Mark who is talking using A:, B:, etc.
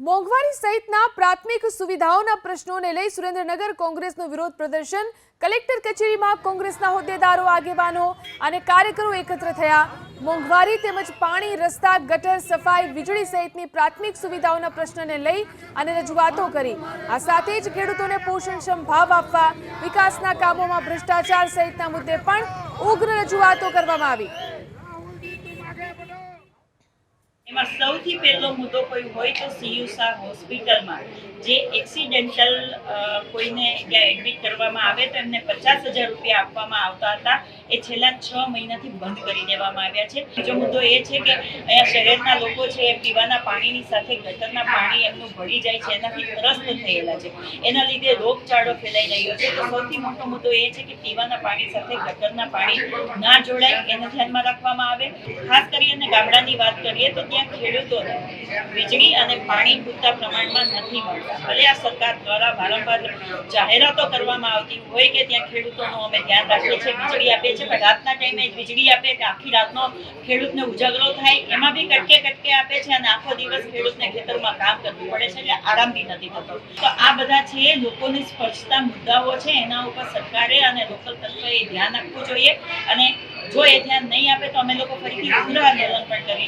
A: મોંઘવારી સહિતના પ્રાથમિક સુવિધાઓના પ્રશ્નોને લઈ સુરેન્દ્રનગર કોંગ્રેસનું વિરોધ પ્રદર્શન. કલેક્ટર કચેરીમાં કોંગ્રેસના હોદ્દેદારો આગેવાનો અને કાર્યકરો એકત્ર થયા. મોંઘવારી તેમજ પાણી, રસ્તા, ગટર, સફાઈ, વીજળી સહિતની પ્રાથમિક સુવિધાઓના પ્રશ્નને લઈ અને રજૂઆતો કરી. આ સાથે જ ખેડૂતોને પોષણક્ષમ ભાવ આપવા, વિકાસના કામોમાં ભ્રષ્ટાચાર સહિતના મુદ્દે પણ ઉગ્ર રજૂઆતો કરવામાં આવી
B: એમાં સૌથી પહેલો મુદ્દો કોઈ હોય તો સીયુસા હોસ્પિટલમાં. જે એક્સિડેન્ટલ કોઈને ત્યાં એડમિટ કરવામાં આવે તો એમને પચાસ હજાર રૂપિયા આપવામાં આવતા હતા. એ છેલ્લા છ મહિનાથી બંધ કરી દેવામાં આવ્યા છે. બીજો મુદ્દો એ છે કે અહીંયા શહેરના લોકો છે એ પીવાના પાણીની સાથે ગટરના પાણી એમનું ભળી જાય છે, એનાથી ત્રસ્ત થયેલા છે. એના લીધે રોગચાળો ફેલાઈ રહ્યો છે. તો સૌથી મોટો મુદ્દો એ છે કે પીવાના પાણી સાથે ગટરના પાણી ના જોડાય, એને ધ્યાનમાં રાખવામાં આવે. ખાસ કરીને ગામડાની વાત કરીએ તો ત્યાં ખેડૂતોને વીજળી અને પાણી પૂરતા પ્રમાણમાં નથી મળતા. ભલે આ સરકાર દ્વારા વારંવાર જાહેરાતો કરવામાં આવતી હોય કે ત્યાં ખેડૂતોનું અમે ધ્યાન રાખીએ છીએ, વીજળી આપીએ છીએ, પણ રાતના ટાઈમે વીજળી આપે કે આખી રાતનો ખેડૂતને ઉજાગરો થાય, એમાં બી કટકે કટકે આપે છે અને આખો દિવસ ખેડૂતને ખેતરમાં કામ કરવું પડે છે એટલે આરામ બી નથી થતો. તો આ બધા છે લોકોને સ્પર્શતા મુદ્દાઓ છે, એના ઉપર સરકારે અને લોકલ તંત્રએ ધ્યાન આપવું જોઈએ અને જો એ ધ્યાન નહીં આપે તો અમે લોકો ફરીથી ઉગ્ર આંદોલન પણ કરીશું